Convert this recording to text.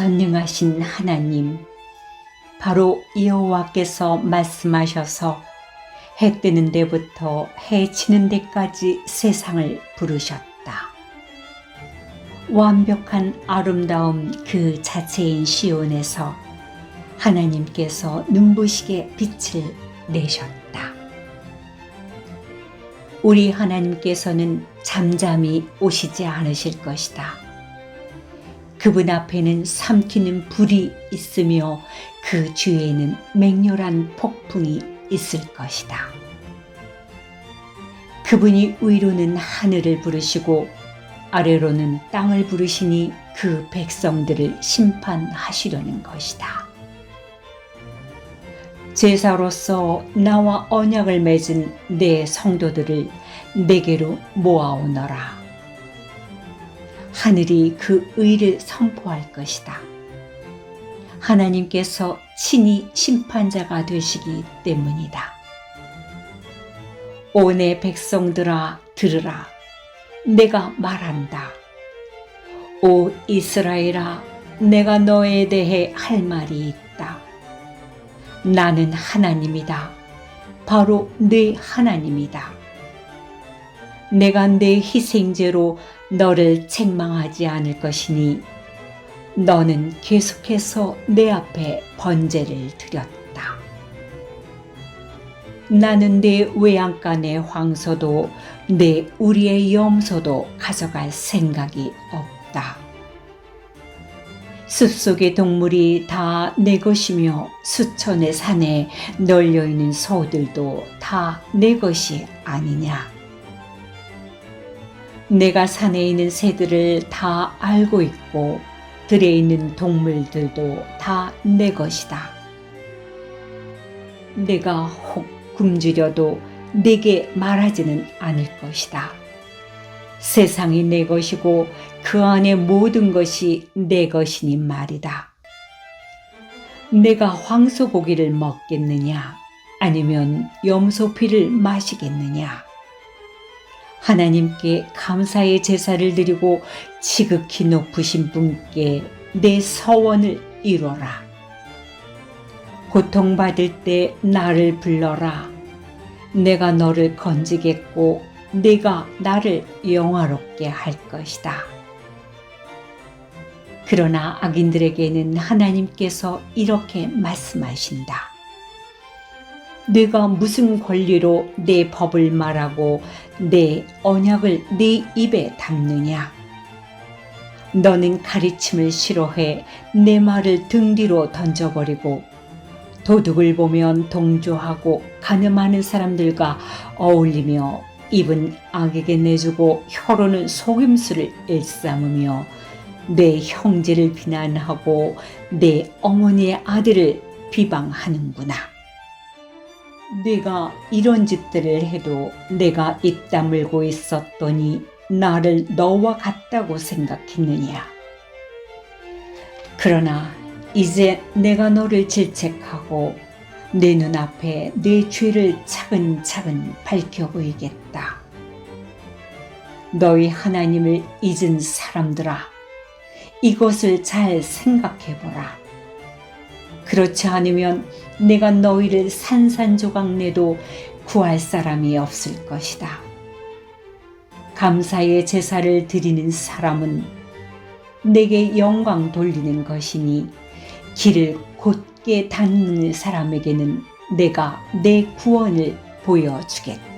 전능하신 하나님, 바로 여호와께서 말씀하셔서 해 뜨는 데부터 해 지는 데까지 세상을 부르셨다. 완벽한 아름다움 그 자체인 시온에서 하나님께서 눈부시게 빛을 내셨다. 우리 하나님께서는 잠잠히 오시지 않으실 것이다. 그분 앞에는 삼키는 불이 있으며 그 주위에는 맹렬한 폭풍이 있을 것이다. 그분이 위로는 하늘을 부르시고 아래로는 땅을 부르시니 그 백성들을 심판하시려는 것이다. 제사로서 나와 언약을 맺은 내 성도들을 내게로 모아오너라. 하늘이 그 의를 선포할 것이다. 하나님께서 친히 심판자가 되시기 때문이다. 오내 백성들아 들으라. 내가 말한다. 오 이스라엘아 내가 너에 대해 할 말이 있다. 나는 하나님이다. 바로 네 하나님이다. 내가 내 희생제로 너를 책망하지 않을 것이니 너는 계속해서 내 앞에 번제를 드렸다. 나는 내 외양간의 황소도 내 우리의 염소도 가져갈 생각이 없다. 숲속의 동물이 다 내 것이며 수천의 산에 널려 있는 소들도 다 내 것이 아니냐. 내가 산에 있는 새들을 다 알고 있고 들에 있는 동물들도 다 내 것이다. 내가 혹 굶주려도 내게 말하지는 않을 것이다. 세상이 내 것이고 그 안에 모든 것이 내 것이니 말이다. 내가 황소 고기를 먹겠느냐? 아니면 염소 피를 마시겠느냐? 하나님께 감사의 제사를 드리고 지극히 높으신 분께 내 서원을 이뤄라. 고통받을 때 나를 불러라. 내가 너를 건지겠고 네가 나를 영화롭게 할 것이다. 그러나 악인들에게는 하나님께서 이렇게 말씀하신다. 네가 무슨 권리로 내 법을 말하고 내 언약을 네 입에 담느냐? 너는 가르침을 싫어해 내 말을 등 뒤로 던져버리고 도둑을 보면 동조하고 가늠하는 사람들과 어울리며 입은 악에게 내주고 혀로는 속임수를 일삼으며 내 형제를 비난하고 내 어머니의 아들을 비방하는구나. 네가 이런 짓들을 해도 내가 입 다물고 있었더니 나를 너와 같다고 생각했느냐. 그러나 이제 내가 너를 질책하고 내 눈앞에 내 죄를 차근차근 밝혀 보이겠다. 너희 하나님을 잊은 사람들아, 이것을 잘 생각해 보라. 그렇지 않으면 내가 너희를 산산조각 내도 구할 사람이 없을 것이다. 감사의 제사를 드리는 사람은 내게 영광 돌리는 것이니 길을 곧게 닫는 사람에게는 내가 내 구원을 보여주겠다.